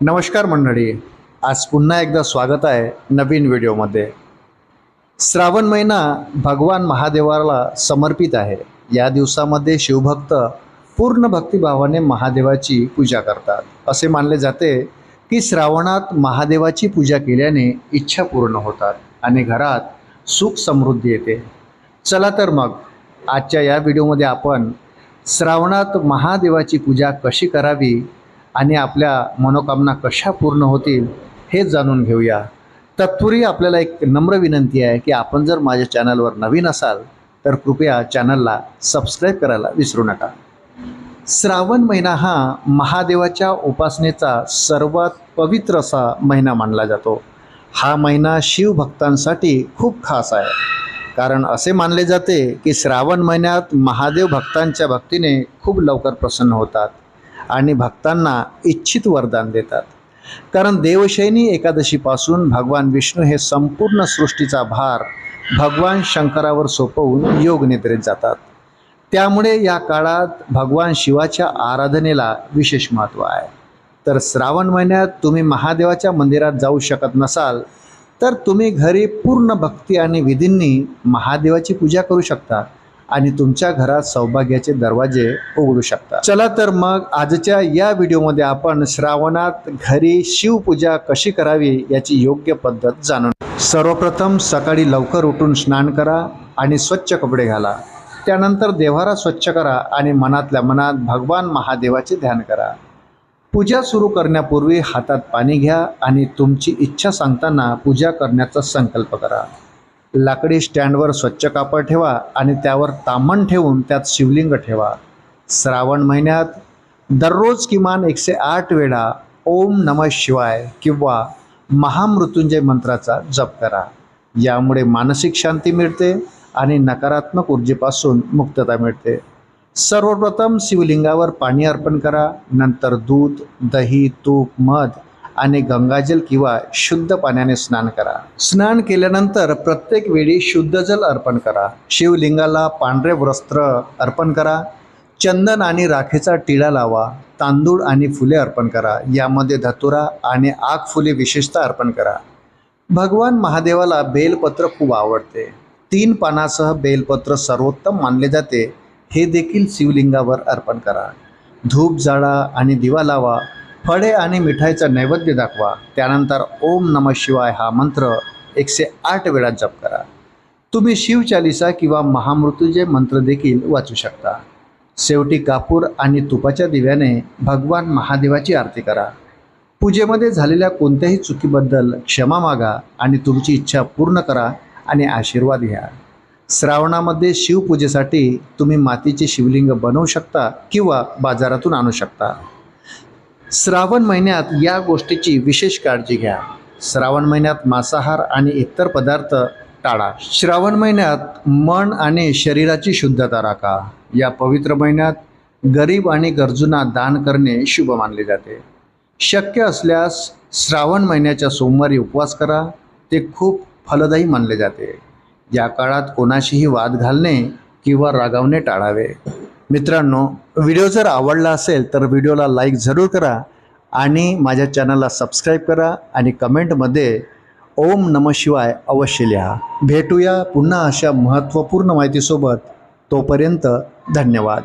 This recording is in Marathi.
नमस्कार मंडळी. आज पुन्हा एकदा स्वागत आहे नवीन व्हिडिओमध्ये. श्रावण महिना भगवान महादेवाला समर्पित आहे. या दिवसामध्ये शिवभक्त पूर्ण भक्तिभावाने महादेवाची पूजा करतात. असे मानले जाते की श्रावणात महादेवाची पूजा केल्याने इच्छा पूर्ण होतात आणि घरात सुख समृद्धी येते. चला तर मग आजच्या या व्हिडिओमध्ये आपण श्रावणात महादेवाची पूजा कशी करावी आणि आपल्या मनोकामना कशा पूर्ण होतील हे जाणून घेऊया. तत्पूर्वी आपल्याला एक नम्र विनंती आहे की आपण जर माझ्या चॅनलवर नवीन असाल तर कृपया चॅनलला सबस्क्राईब करायला विसरू नका. श्रावण महिना हा महादेवाच्या उपासनेचा सर्वात पवित्र असा महिना मानला जातो. हा महिना शिवभक्तांसाठी खूप खास आहे. कारण असे मानले जाते की श्रावण महिन्यात महादेव भक्तांच्या भक्तीने खूप लवकर प्रसन्न होतात. आणि भक्तांना इच्छित वरदान देतात. कारण देवशयनी एकादशीपासून भगवान विष्णू हे संपूर्ण सृष्टीचा भार भगवान शंकरावर सोपवून योग निद्रेत जातात. त्यामुळे या काळात भगवान शिवाच्या आराधनेला विशेष महत्त्व आहे. तर श्रावण महिन्यात तुम्ही महादेवाच्या मंदिरात जाऊ शकत नसाल तर तुम्ही घरी पूर्ण भक्ती आणि विधींनी महादेवाची पूजा करू शकता. आणि तुमच्या घरात सौभाग्याचे दरवाजे उघडू शकता. चला तर मग आजच्या या व्हिडिओमध्ये आपण श्रावणात घरी शिवपूजा कशी करावी याची योग्य पद्धत जाणून सर्वप्रथम सकाळी लवकर उठून स्नान करा आणि स्वच्छ कपडे घाला. त्यानंतर देव्हारा स्वच्छ करा आणि मनातल्या मनात भगवान महादेवाचे ध्यान करा. पूजा सुरू करण्यापूर्वी हातात पाणी घ्या आणि तुमची इच्छा सांगताना पूजा करण्याचा संकल्प करा. लाकडी स्टँडवर स्वच्छ कापड ठेवा आणि त्यावर तामण ठेवून त्यात शिवलिंग ठेवा. श्रावण महिन्यात दररोज किमान एकशे आठ वेळा ओम नम शिवाय किंवा महामृत्युंजय मंत्राचा जप करा. यामुळे मानसिक शांती मिळते आणि नकारात्मक ऊर्जेपासून मुक्तता मिळते. सर्वप्रथम शिवलिंगावर पाणी अर्पण करा. नंतर दूध दही तूप मध आणि गंगाजल किंवा शुद्ध पाण्याने स्नान करा. स्नान केल्यानंतर प्रत्येक वेळी शुद्ध जल अर्पण करा. शिवलिंगाला पांढरे वस्त्र अर्पण करा. चंदन आणि राखेचा टिळा लावा. तांदूळ आणि फुले अर्पण करा. यामध्ये धतुरा आणि आग फुले विशेषतः अर्पण करा. भगवान महादेवाला बेलपत्र खूप आवडते. तीन पानासह बेलपत्र सर्वोत्तम मानले जाते. हे देखील शिवलिंगावर अर्पण करा. धूप जाळा आणि दिवा लावा. फळे आणि मिठाईचा नैवेद्य दाखवा. त्यानंतर ओम नम शिवाय हा मंत्र एकशे आठ वेळा जप करा. तुम्ही शिवचालिसा किंवा महामृत्यूजय मंत्र देखील वाचू शकता. शेवटी कापूर आणि तुपाच्या दिव्याने भगवान महादेवाची आरती करा. पूजेमध्ये झालेल्या कोणत्याही चुकीबद्दल क्षमा मागा आणि तुमची इच्छा पूर्ण करा आणि आशीर्वाद घ्या. श्रावणामध्ये शिवपूजेसाठी तुम्ही मातीचे शिवलिंग बनवू शकता किंवा बाजारातून आणू शकता. श्रावण महिन्यात या गोष्टीची विशेष काळजी घ्या. श्रावण महिन्यात मांसाहार आणि इतर पदार्थ टाळा. श्रावण महिन्यात मन आणि शरीराची शुद्धता राखा. या पवित्र महिन्यात गरीब आणि गरजूंना दान करणे शुभ मानले जाते. शक्य असल्यास श्रावण महिन्याच्या सोमवारी उपवास करा. ते खूप फलदायी मानले जाते. या काळात कोणाशीही वाद घालणे किंवा रागावणे टाळावे. मित्रांनो व्हिडिओ जर आवडला असेल तर व्हिडिओला लाईक जरूर करा आणि माझ्या चॅनलला सबस्क्राईब करा आणि कमेंटमध्ये ओम नम शिवाय अवश्य लिहा. भेटूया पुन्हा अशा महत्त्वपूर्ण माहितीसोबत. तोपर्यंत धन्यवाद.